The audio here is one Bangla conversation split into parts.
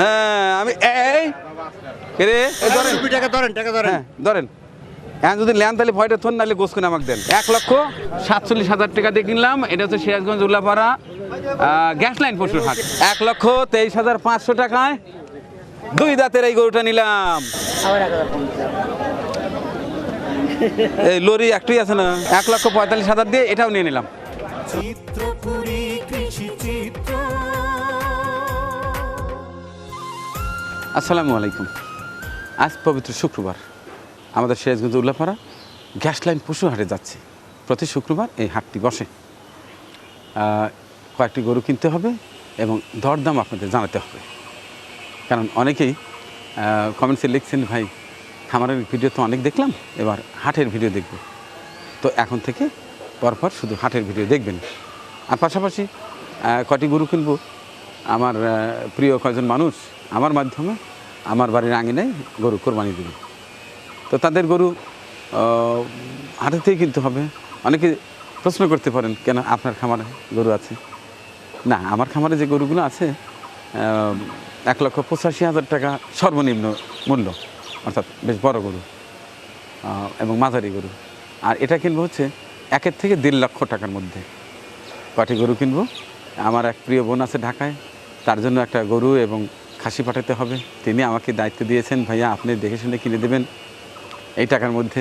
হ্যাঁ আমি এই। রে? টাকা ধরেন। টাকা ধরেন। হ্যাঁ ধরেন। এখন যদি লেন তাহলে ভয়টা থন নাহলে গোস করে আমাকে দেন। এক লক্ষ সাতচল্লিশ হাজার টাকা দিয়ে কিনলাম। এটা হচ্ছে সিরাজগঞ্জ উল্লাপাড়া গ্যাস লাইন পশুর হাট। এক লক্ষ তেইশ হাজার পাঁচশো টাকায় দুই দাঁতের এই গরুটা নিলাম। এই লরি একটাই আছে না? এক লক্ষ পঁয়তাল্লিশ হাজার দিয়ে এটাও নিয়ে নিলাম। চিত্রপুরী আসসালামু আলাইকুম। আজ পবিত্র শুক্রবার। আমাদের সিরাজগঞ্জ উল্লাপাড়া গ্যাস লাইন পশু হাটে যাচ্ছে। প্রতি শুক্রবার এই হাটটি বসে। কয়েকটি গরু কিনতে হবে এবং দরদাম আপনাদের জানাতে হবে। কারণ অনেকেই কমেন্টসে লিখছেন, ভাই, খামারের ভিডিও তো অনেক দেখলাম, এবার হাটের ভিডিও দেখব। তো এখন থেকে পরপর শুধু হাটের ভিডিও দেখবেন। আর পাশাপাশি কটি গরু কিনবো? আমার প্রিয় কয়েকজন মানুষ আমার মাধ্যমে আমার বাড়ির আঙিনায় গরু কোরবানি দেবে। তো তাদের গরু আহ, হাটে থেকে কিনতে হবে। অনেকে প্রশ্ন করতে পারেন কেন আপনার খামারে গরু আছে? না আমার খামারে যে গরুগুলো আছে এক লক্ষ পঁচাশি হাজার টাকা সর্বনিম্ন মূল্য অর্থাৎ বেশ বড় গরু এবং মাঝারি গরু। আর এটা কিনবো হচ্ছে একের থেকে দেড় লক্ষ টাকার মধ্যে। কটি গরু কিনবো? আমার এক প্রিয় বোন আছে ঢাকায় তার জন্য একটা গরু এবং খাসি পাঠাতে হবে। তিনি আমাকে দায়িত্ব দিয়েছেন, ভাইয়া, আপনি দেখে শুনে কিনে দেবেন এই টাকার মধ্যে।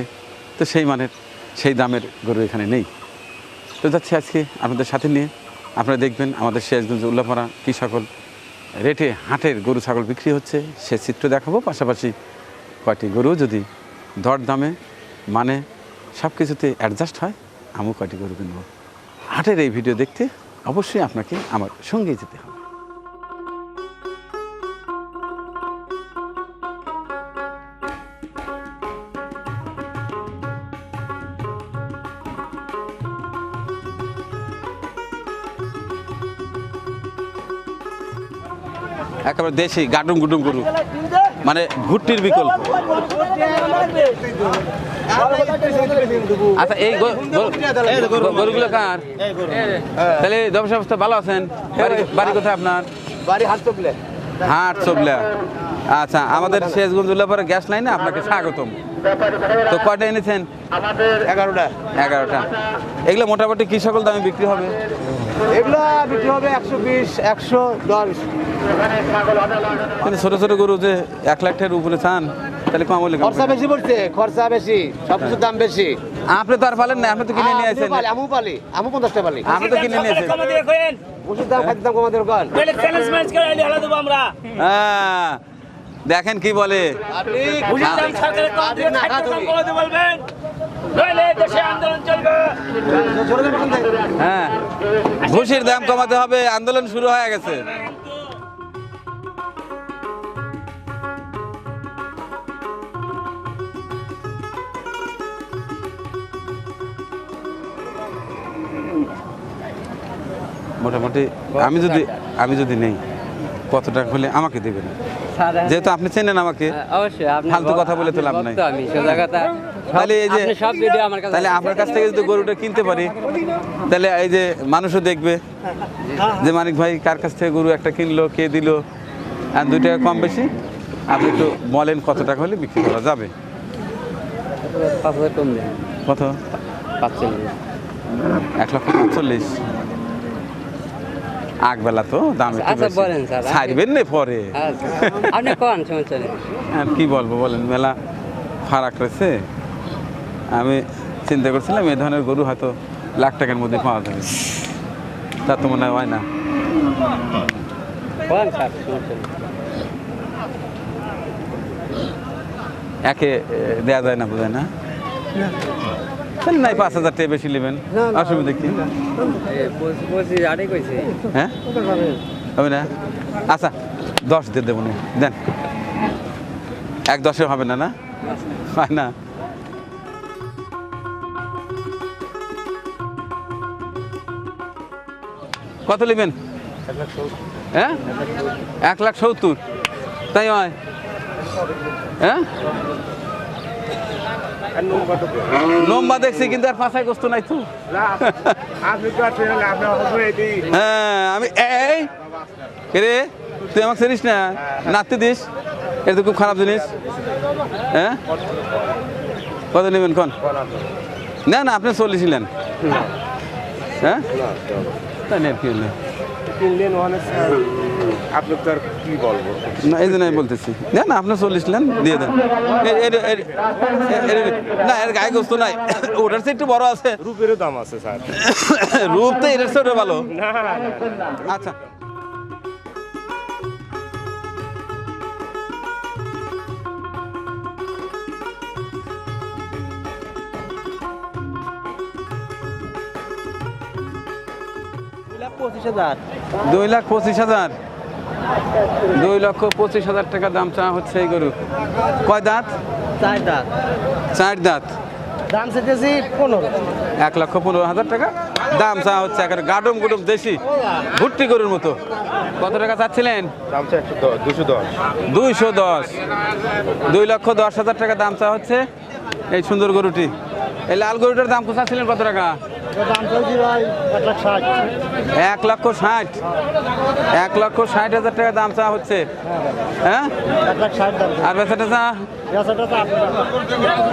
তো সেই মানের, সেই দামের গরু এখানে নেই। তো যাচ্ছি আজকে আপনাদের সাথে নিয়ে। আপনারা দেখবেন আমাদের সিরাজগঞ্জ উল্লাপাড়া কী সকল রেটে হাটের গরু ছাগল বিক্রি হচ্ছে, সে চিত্র দেখাবো। পাশাপাশি কয়টি গরু যদি দর দামে মানে সব কিছুতে অ্যাডজাস্ট হয়, আমিও কয়টি গরু কিনবো। হাটের এই ভিডিও দেখতে অবশ্যই আপনাকে আমার সঙ্গে যেতে হবে। একেবারে দেশি গাডুম গুডুম গরু। মানে ভুট্টির বিকল্প। আচ্ছা এই গরুগুলো কার? তাহলে ব্যবসা অবস্থা ভালো আছেন? বাড়ি- কোথায় আপনার? বাড়ি হাট চবলা আচ্ছা আমাদের শেষগঞ্জ উল্লাপাড়া গ্যাস লাইনে আপনাকে স্বাগতম। তো কয়টা এনেছেন? এগারোটা। এগারোটা। এগুলো মোটামুটি কি সকল দামে বিক্রি হবে? এগুলো বিক্রি হবে একশো বিশ একশো দশ। ছোট ছোট গরু যে এক লাখ টাকার উপরে চান তাহলে কম হলে খরচা বেশি পড়ছে খরচা বেশি সব কিছুর দাম বেশি। আপনি তো আর পালেন না আপনি তো কিনে নিয়ে আসেন। আমু পালি আমু পঞ্চাশটা পালি। আপনি তো কিনে নিয়েছেন ওষুধ দাম খাদ্য দাম কমাতে হ্যাঁ দেখেন কি বলে। আপনি আপনি না খা তুমি। ছোট দাম হ্যাঁ ঘুষির দাম কমাতে হবে আন্দোলন শুরু হয়ে গেছে। মোটামুটি আমি যদি আমি যদি নেই কত টাকা হলে আমাকে দেবেন? যেহেতু আপনি চেনেন আমাকে অবশ্যই আপনি ফালতু কথা বলে তো লাভ নাই। সোজা কথা। তাহলে এই যে সব আমার কাছে তাহলে আপনার কাছ থেকে যদি গরুটা কিনতে পারি তাহলে এই যে মানুষও দেখবে যে মানিক ভাই কার কাছ থেকে গরু একটা কিনলো কে দিল আর দুই টাকা কম বেশি। আপনি একটু বলেন কত টাকা হলে বিক্রি করা যাবে? পাঁচ হাজার কম দেন। কত? এক লক্ষ পাঁচচল্লিশ। আগবেলা তো দাম আচ্ছা, ছাড়বেন না পরে। আচ্ছা আপনি কোন সমস্যা নেই আর কি বলব বলেন মেলা ফারাক রয়েছে। আমি চিন্তা করছিলাম এই ধরনের গরু হয়তো লাখ টাকার মধ্যে পাওয়া যাবে। তা তো মনে হয় না। একে এ, দেয়া যায় না বোঝায় না? নাই পাঁচ হাজার টাকা বেশি নেবেন। অসুবিধা কি? হ্যাঁ? হবে না? আচ্ছা দশ দিয়ে দেবো। দেন। এক দশে হবে না না? হয় না? কত নেবেন? হ্যাঁ? এক লাখ সত্তর। তাই হয়। হ্যাঁ? লম্বা দেখছি, কিন্তু আর পাশায় গোস্ত নাই তো। হ্যাঁ আমি এই। রে? তুই তুই আমাকে চিনিস না? নাতি দিস। এটা তো খুব খারাপ জিনিস। হ্যাঁ? কত নেবেন, কোন? না না, আপনি চল্লিশ নিলেন। হ্যাঁ? তাই তো আর কি বলব? না এই জন্য বলতেছি। না না আপনি চল্লিশ লেন দিয়ে দেন। না এর গায়ে গোস্ত নাই। ওটার চেয়ে একটু বড় আছে। রূপেরও দাম আছে স্যার। রূপ তো এটার চেয়ে ভালো। আচ্ছা। দুই লাখ পঁচিশ হাজার। দুই লক্ষ পঁচিশ হাজার টাকা দাম চাওয়া হচ্ছে এই গরু। কয় দাঁত? চার দাঁত। চার দাঁত। দাম পনেরো। এক লক্ষ পনেরো হাজার টাকা দাম চাওয়া হচ্ছে একেবারে গাডম গুডম দেশি ভুট্টি গরুর মতো। কত টাকা চাচ্ছিলেন? দুইশো দশ। দুই লক্ষ দশ হাজার টাকা দাম চাওয়া হচ্ছে এই সুন্দর গরুটি। এই লাল গরুটার দাম কোথাচ্ছিলেন কত টাকা? এক লক্ষ ষাট। এক লক্ষ ষাট হাজার টাকা দাম চা হচ্ছে। হ্যাঁ? আর বেচাটা চা?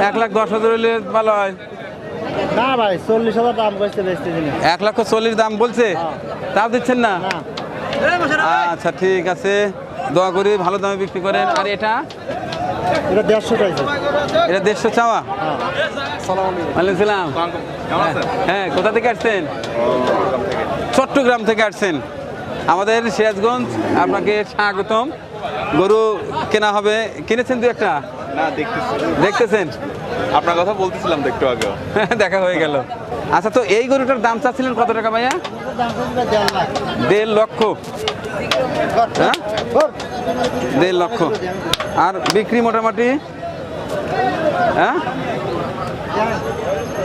এক লাখ দশ হাজার হলে ভালো হয়। না ভাই চল্লিশ হাজার দাম করছে এক লক্ষ চল্লিশ দাম বলছে? তাও দিচ্ছেন না? আচ্ছা ঠিক আছে। দোয়া করি ভালো দামে বিক্রি করেন। আর এটা? এটা দেড়শো এটা দেড়শো চাওয়া? ওয়ালাইকুম সালাম। হ্যাঁ কোথা থেকে আসছেন? চট্টগ্রাম থেকে আসছেন। আমাদের সিরাজগঞ্জ আপনাকে স্বাগতম। গরু কেনা হবে। কিনেছেন দু একটা? না দেখতেছেন? আপনার কথা বলতেছিলাম একটু আগে দেখা হয়ে গেল। আচ্ছা তো এই গরুটার দাম চাচ্ছিলেন কত টাকা ভাইয়া? দেড় লক্ষ। হ্যাঁ? দেড় লক্ষ। আর বিক্রি মোটামুটি? হ্যাঁ?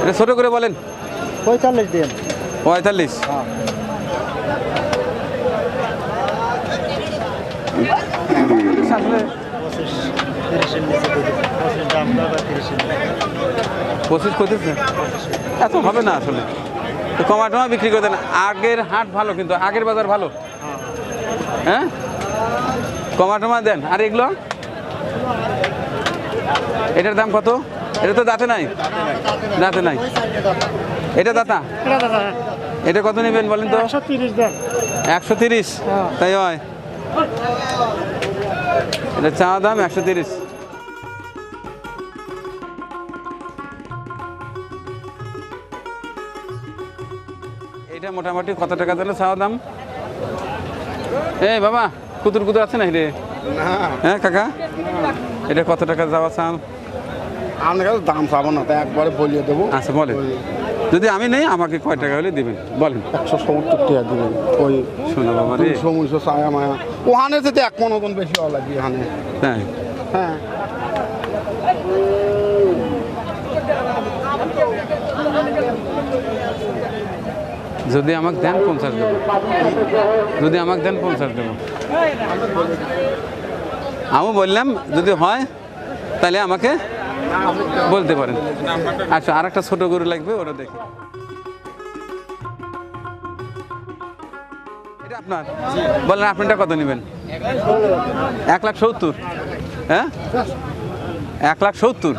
এটা ছোট করে বলেন। পঁয়তাল্লিশ দিন পঁয়তাল্লিশ। আসলে পঁচিশ পঁচিশ এত হবে না আসলে। তো কমা টমা বিক্রি করে দেন। আগের হাট ভালো কিন্তু আগের বাজার ভালো। হ্যাঁ? কমা টমা দেন। আর এগুলো? এটার দাম কত? এটা তো দাঁতে নাই? দাঁতে নাই। এটা দাতা? এটা কত নেবেন বলেন তো? একশো তিরিশ। তাই হয়। এটা চা দাম একশো তিরিশ। এটা মোটামুটি কত টাকা দিল চাওয়া দাম? এই বাবা কুতুর কুতুর আছে না রে? হ্যাঁ কাকা? এটা কত টাকা যাওয়া চাও আপনার কাছে দাম পাবো না তাই একবারে বলিয়ে দেবো। আচ্ছা বলেন। যদি আমি নেই আমাকে কয় টাকা হলে দিবেন? বলেন। একশো সত্তর টাকা দিবেন। ওই শোনো বাবা রে। মুশো ছায়া মায়া। ওখানে যেতে এক মন মতন বেশি হওয়া লাগে এখানে। তাই হ্যাঁ। যদি আমাকে দেন পঞ্চাশ দেবো। যদি আমাকে দেন পঞ্চাশ দেবো। আমি বললাম যদি হয় তাহলে আমাকে বলতে পারেন। আচ্ছা আর একটা ছোটো গরু লাগবে ওটা দেখি। আপনার? বলেন, আপনারটা কত নেবেন? এক লাখ সত্তর। হ্যাঁ? এক লাখ সত্তর।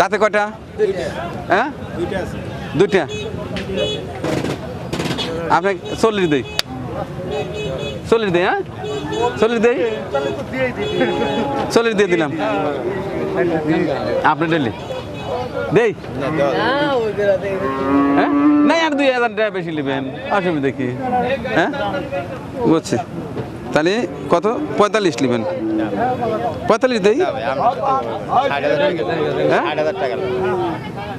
দাঁতে কটা হ্যাঁ? দুইটা। আপনি চল্লিশ দেই। চল্লিশ দেই হ্যাঁ? চল্লিশ দেই? চল্লিশ দিয়ে দিলাম। আপনি ডেলি। দেই? হ্যাঁ? নাই, আর দুই হাজার টাকা বেশি নেবেন। অসুবিধা কি হ্যাঁ? বুঝছি। তাহলে কত? পঁয়তাল্লিশ নেবেন। পঁয়তাল্লিশ দেই? হ্যাঁ?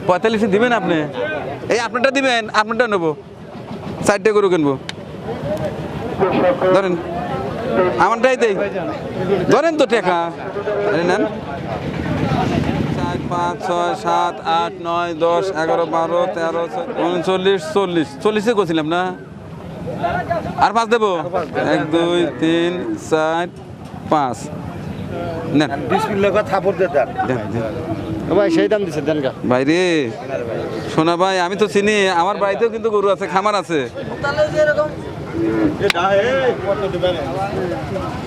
পঁয়তাল্লিশে দিবেন আপনি? এই আপনারটা দিবেন, আপনারটা নেব। চারটে গরু কিনবো। ধরেন। আমারটাই দেই। ধরেন তো টাকা নেন। চার পাঁচ ছয় সাত আট নয় দশ এগারো বারো তেরো উনচল্লিশ চল্লিশ। চল্লিশে করছিলাম না? আর পাঁচ দেবো? এক দুই তিন চার পাঁচ। নেন। সেই দাম দিচ্ছে দেন ভাই রে শোনা ভাই আমি তো চিনি আমার বাড়িতেও কিন্তু গরু আছে খামার আছে।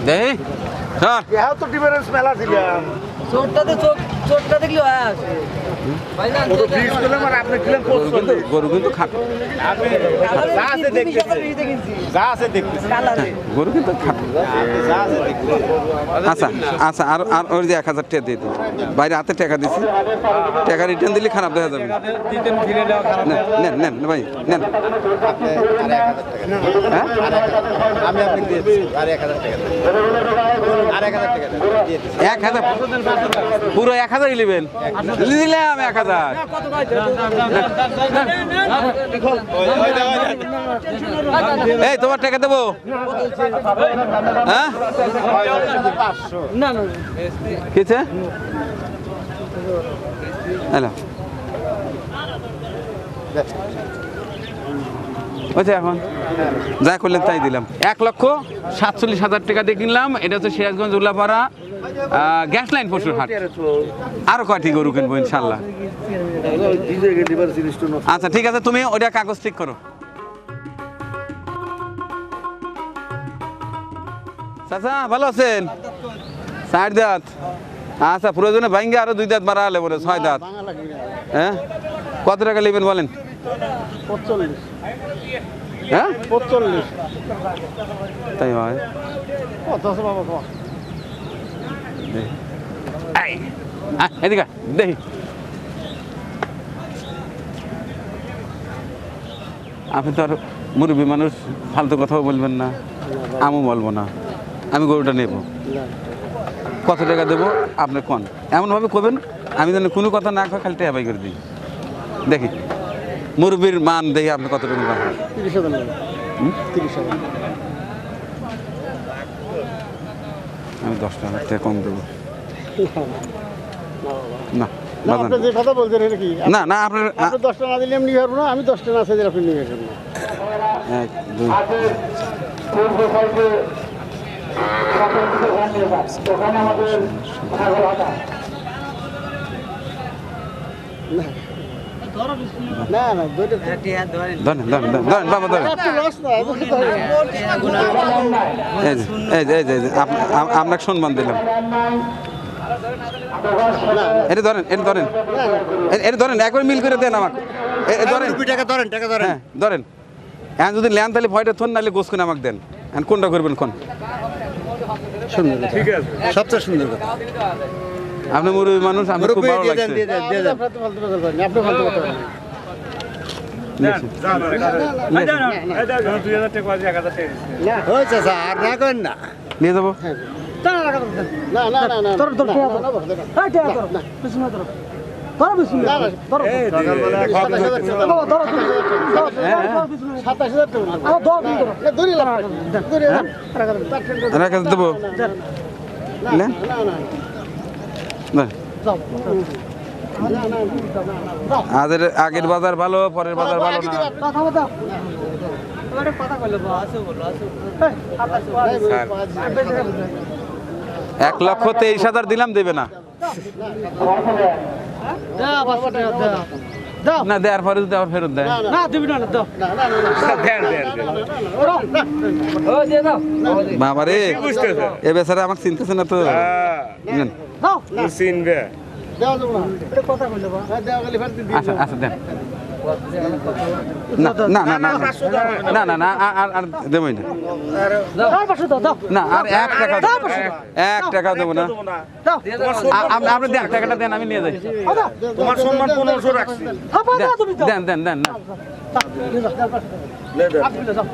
দেহি স্যার ইহাও তো ডিফারেন্স মেলা দিলাম চোরটাতে চোর চোরটা দেখলি হয়। আসে ভাইজান তো ফিক্স করলাম আর আপনি কিলেন গরু কিন্তু খাটো যা আছে দেখতেছি। যা আছে দেখতেছি। গরু কিন্তু খাটো যা আছে দেখতেছি। আচ্ছা আচ্ছা আর আর ওই যে এক হাজার টাকা দিয়ে দিন। বাইরে হাতে টাকা দিছি। টাকা রিটার্ন দিলে খারাপ দেখা যাবে। নেন নেন নেন ভাই নেন হ্যাঁ? আমি আপনি দিয়েছি আর এক হাজার টাকা আর এক হাজার টাকা। এক হাজার পুরো এক হাজারই নেবেন দিলাম এক হাজার। এই তোমার টাকা দেবো? হ্যাঁ? কিছে হ্যালো। এখন। যা করলেন তাই দিলাম। এক লক্ষ সাতচল্লিশ হাজার টাকা দিয়ে কিনলাম। এটা হচ্ছে সিরাজগঞ্জ উল্লাপাড়া। গ্যাস লাইন পশুর হাট। আরও কয়টি গরু কিনবো ইনশাল্লাহ? আচ্ছা ঠিক আছে তুমি ওটা কাগজ ঠিক করো। চাচা ভালো আছেন? চার দাঁত। আচ্ছা প্রয়োজনে ভাঙ্গে আরও দুই দাঁত মারা হলে বলে ছয় দাঁত। হ্যাঁ? কত টাকা নেবেন বলেন? হ্যাঁ? তাই হয় কত আছে বাবা কম দেখি। এই, আয়, এদিকে আয়, দেখি। আপনি তো আর মুরব্বী মানুষ ফালতু কথাও বলবেন না আমিও বলব না। আমি গরুটা নেব। কত টাকা দেবো? আপনি কোন? এমনভাবে করবেন আমি যেন কোনো কথা না খালি টেয়া করে দিই। দেখি। মুরব্বীর মান দেখি আপনি কত টাকা রাখেন তিরিশ হাজার নেবে তিরিশ হাজার আমি দশ টাকা থেকে কম দেবো। না না বাজান। আপনি যে কথা বলছেন এটা কি? না না আপনার দশটা না দিলে আমি নিয়ে না? আমি না চাইলে আপনি নিয়ে এক দুই। না। আপনাকে সম্মান দিলাম এটা ধরেন এটা ধরেন এটা ধরেন একবার মিল করে দেন আমাকে ধরেন টাকা ধরেন টাকা ধরেন হ্যাঁ ধরেন যদি ল্যান তাহলে ভয়টা নাহলে গোস করে আমাকে দেন কোনটা করবেন কোন সবচেয়ে সুন্দর কথা আপনি মুরব্বী মানুষ আমি খুব ভালো লাগছে আপনি আপনি আর না করেন না নিয়ে যাব না না না না না নেন। আগের বাজার ভালো পরের বাজার ভালো না। এক লক্ষ তেইশ হাজার দিলাম দেবে না। না দেওয়ার পরে যদি আবার ফেরত দেয় বাবা রে এ বেচারা আমাকে চিনতেছে না তো। নেন। দেওয়া যাব না কথা কইলে বা দেওয়া গেলে ফেরত দিন আচ্ছা আচ্ছা দেন না না না না না না না আর- আর আর দেবই না না আর এক টাকা দেবো না। এক টাকা দেবো না আপনি দেন টাকাটা দেন আমি নিয়ে যাই তোমার সম্মান পনেরোশো রাখছি দেন দেন দেন না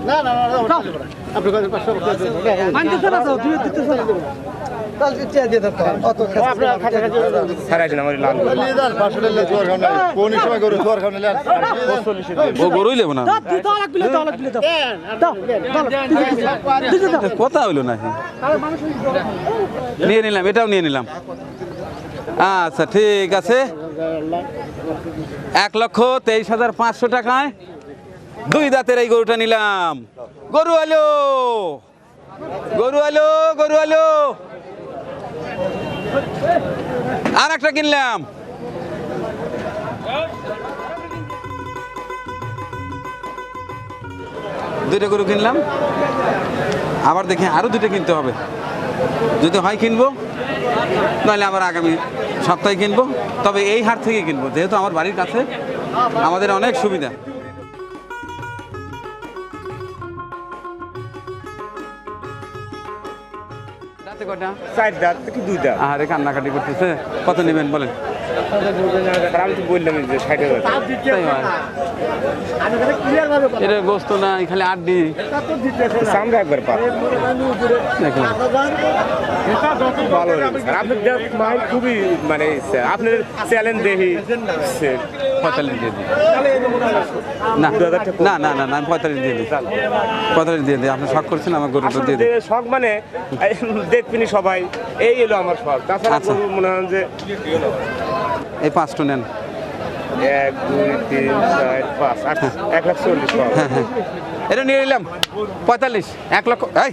না না না কথা হইল না নিয়ে নিলাম এটাও নিয়ে নিলাম আচ্ছা ঠিক আছে। এক লক্ষ তেইশ হাজার পাঁচশো টাকায় দুই দাঁতের এই গরুটা নিলাম গরু আলো গরু আলো গরু আলো আর একটা কিনলাম। দুইটা গরু কিনলাম। আবার দেখি আরও দুটো কিনতে হবে। যদি হয় কিনবো, নাহলে আবার আগামী সপ্তাহে কিনবো। তবে এই হাট থেকে কিনবো, যেহেতু আমার বাড়ির কাছে আমাদের অনেক সুবিধা। কটা? চার দাঁত কি দুই দাঁত আহারে কান্নাকাটি করতেছে। কত নেবেন বলেন? আমি তো বললাম যে ষাট হাজার। এটা গোস্ত না খালি আড্ডি। আমরা একবার পা দেখুন। ভালো আপনার খুবই মানে আপনার চ্যালেঞ্জ দেখি পঁয়তাল্লিশ দিয়ে দিই না না না না না আমি পঁয়তাল্লিশ দিয়ে দিই। পঁয়তাল্লিশ দিয়ে দিই। আপনি শখ করছেন আমার গরুটা দিয়ে দিই শখ মানে দেখবিনি সবাই এই এলো আমার শখ। তাছাড়া আচ্ছা। মনে হয় যে এই পাঁচটা নেন। এক দুই তিন চার পাঁচ আট এক লাখ চল্লিশ হ্যাঁ হ্যাঁ। এটা নিয়ে নিলাম। পঁয়তাল্লিশ এক লক্ষ এই!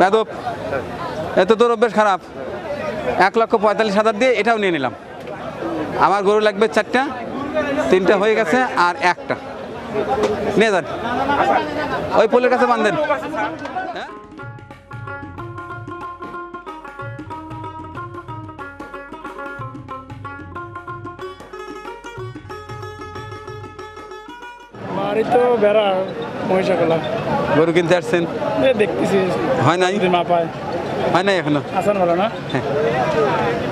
যাদব এ তো তোর অভ্যেস খারাপ। এক লক্ষ পঁয়তাল্লিশ হাজার দিয়ে এটাও নিয়ে নিলাম। আমার গরু লাগবে চারটা তিনটা হয়ে গেছে আর একটা। নিয়ে যান। ওই পোলের কাছে বান্ধেন হ্যাঁ। বাড়ি তো বেড়া মহিষাকলা। গরু কিনতে আসছেন? এই দেখতেছি। হয় নাই? পায়। হয় নাই এখনও? আসান ভালো না?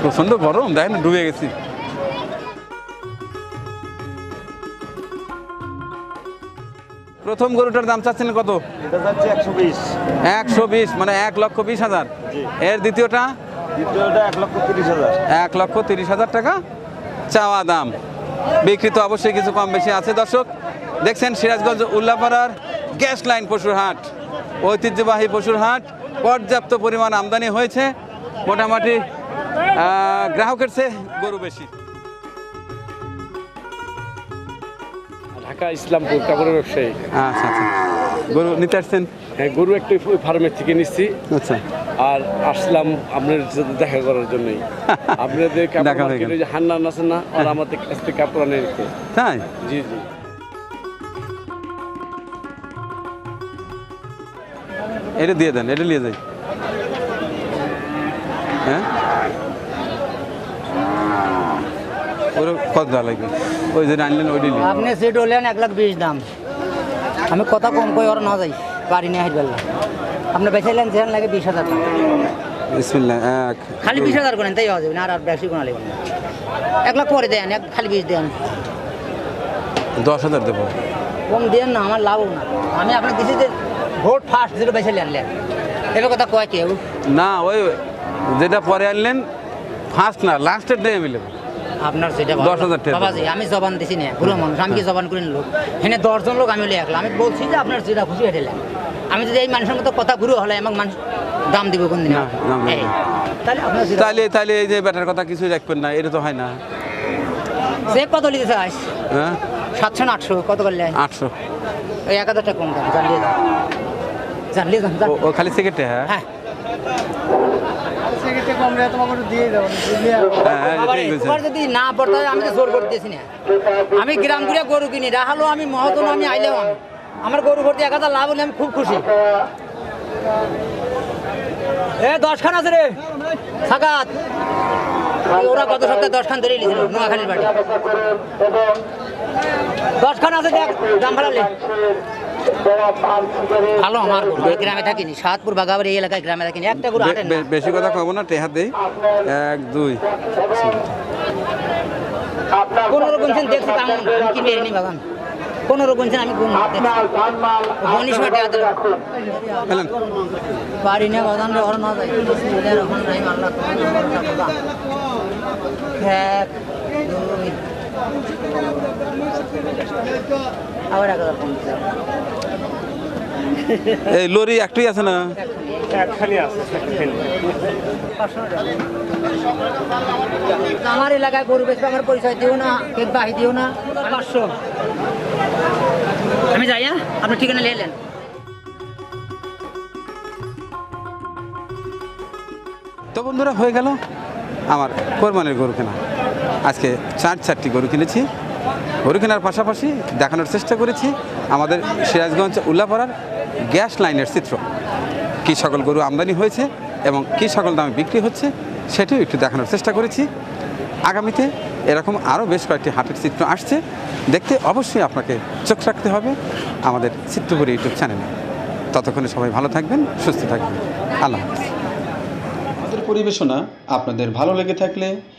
প্রচণ্ড গরম দেখেন না, ডুবে গেছি। প্রথম গরুটার দাম চাচ্ছেন কত? একশো বিশ। মানে এক লক্ষ বিশ হাজার। এর দ্বিতীয়টা? দ্বিতীয়টা এক লক্ষ তিরিশ হাজার। এক লক্ষ তিরিশ হাজার টাকা। চাওয়া দাম। বিক্রি তো অবশ্যই কিছু কম বেশি আছে। দর্শক দেখছেন সিরাজগঞ্জ উল্লাপাড়ার গ্যাস লাইন পশুর হাট। ঐতিহ্যবাহী পশুর হাট। পর্যাপ্ত পরিমাণ আমদানি হয়েছে। মোটামুটি গ্রাহকের চেয়ে গরু বেশি। ঢাকা ইসলামপুর কাপড়ের ব্যবসায়ী। আচ্ছা আচ্ছা। গরু নিতে আসছেন? হ্যাঁ গরু একটু ফার্মের থেকে নিচ্ছি। আচ্ছা। আর আসলাম আপনার সাথে দেখা করার জন্যই। আপনাদের কাপড় হয়ে। হান্নান আছেন না আর আমাদের কাছ থেকে কাপড় আনে নিতে। তাই? জি জি। এটা দিয়ে দেন এটা নিয়ে যাই। ওর কত দেওয়া লাগবে? ওই যে আনলেন ওইটা নিন। আপনি সিট হলেন এক লাখ বিশ দাম। আমি কথা কম কই ওর না যাই বাড়ি নিয়ে হাইট আপনি বেচাইলেন যেন লাগে বিশ হাজার টাকা। বিসমিল্লাহ এক খালি বিশ হাজার করেন তাই হওয়া যাবে না আর আর বেশি কোনো লাগবে না। এক লাখ পরে দেন এক খালি বিশ দেন। দশ হাজার দেবো। কম দেন না আমার লাভ না। আমি আপনার দিছি যে ভোট ফার্স্ট যেটা বেচাইলে আনলেন। এবার কথা কয় কেউ? না ওই যেটা পরে আনলেন ফার্স্ট না লাস্টের ডে মিলে আপনার সেটা দশ হাজার টাকা। বাবাজি আমি জবান দিছি না বুড়ো মানুষ আমি কি জবান করে লোক এখানে দশজন লোক আমি লেখলাম আমি বলছি যে আপনার যেটা খুশি হেঁটেলেন আমি যদি এই মানুষের মতো কথা ঘুরে হলে আমাকে মানুষ দাম দিব কোন দিন? দাম। তাহলে আপনার যেটা- তাহলে এই যে ব্যাটার কথা কিছুই রাখবেন না এটা তো হয় না। সে কত লিখেছে আস হ্যাঁ? সাতশো না আটশো কত করলে আটশো। ওই এক হাজার টাকা কম যান। ও- ও খালি সিগারেটে হ্যাঁ? হ্যাঁ। হ্যাঁ হ্যাঁ, আবার ঠিক যদি না পড়তে আমি তো জোর করতেছি না। আমি গ্রাম ঘুরে গরু কিনি রাহালো আমি মহতন আমি আইলেও আমি। আমার গরু ভর্তি এক হাজার লাভ হলে আমি খুব খুশি। এ দশখান আছে রে। সাকাত এই ওরা গত সপ্তাহে দশখান ধরে নিয়েছিল নোয়াখালীর বাড়ি। দশখান আছে দেখ দাম ভাড়ালে ভালো আমার গরু গ্রামে থাকিনি সাতপুর বাগাবাড়ি এই এলাকায় গ্রামে থাকিনি একটা গরু আটেন না। বেশি কথা কব না টেহা দেই। এক দুই। পনেরো গুনছেন দেখছি তেমন আমি কিনে এনে বাগান পনেরো গুনছেন আমি গুন মনীষ মাঠে হাতে বাড়ি নিয়ে বাগান রে না এদের ওখানে নাই এক দুই আবার এক হাজার কম এই লরি একটাই আছে না? একখানি আছে আমার এলাকায় গরু বেচবে আমার পরিচয় দিও না কেক বাহি দিও না। পাঁচশো। আমি যাই হ্যাঁ? আপনি ঠিকানা নিয়ে এলেন তো বন্ধুরা হয়ে গেল আমার কোরবানির গরু কেনা। আজকে চার চারটি গরু কিনেছি। গরু কেনার পাশাপাশি দেখানোর চেষ্টা করেছি আমাদের সিরাজগঞ্জ উল্লাপাড়ার গ্যাস লাইনের চিত্র। কী সকল গরু আমদানি হয়েছে এবং কী সকল দামে বিক্রি হচ্ছে সেটিও একটু দেখানোর চেষ্টা করেছি। আগামীতে এরকম আরও বেশ কয়েকটি হাটের চিত্র আসছে, দেখতে অবশ্যই আপনাকে চোখ রাখতে হবে আমাদের চিত্রপুরী ইউটিউব চ্যানেলে। ততক্ষণে সবাই ভালো থাকবেন, সুস্থ থাকবেন। আল্লাহ হাফিজ। আমাদের পরিবেশনা আপনাদের ভালো লেগে থাকলে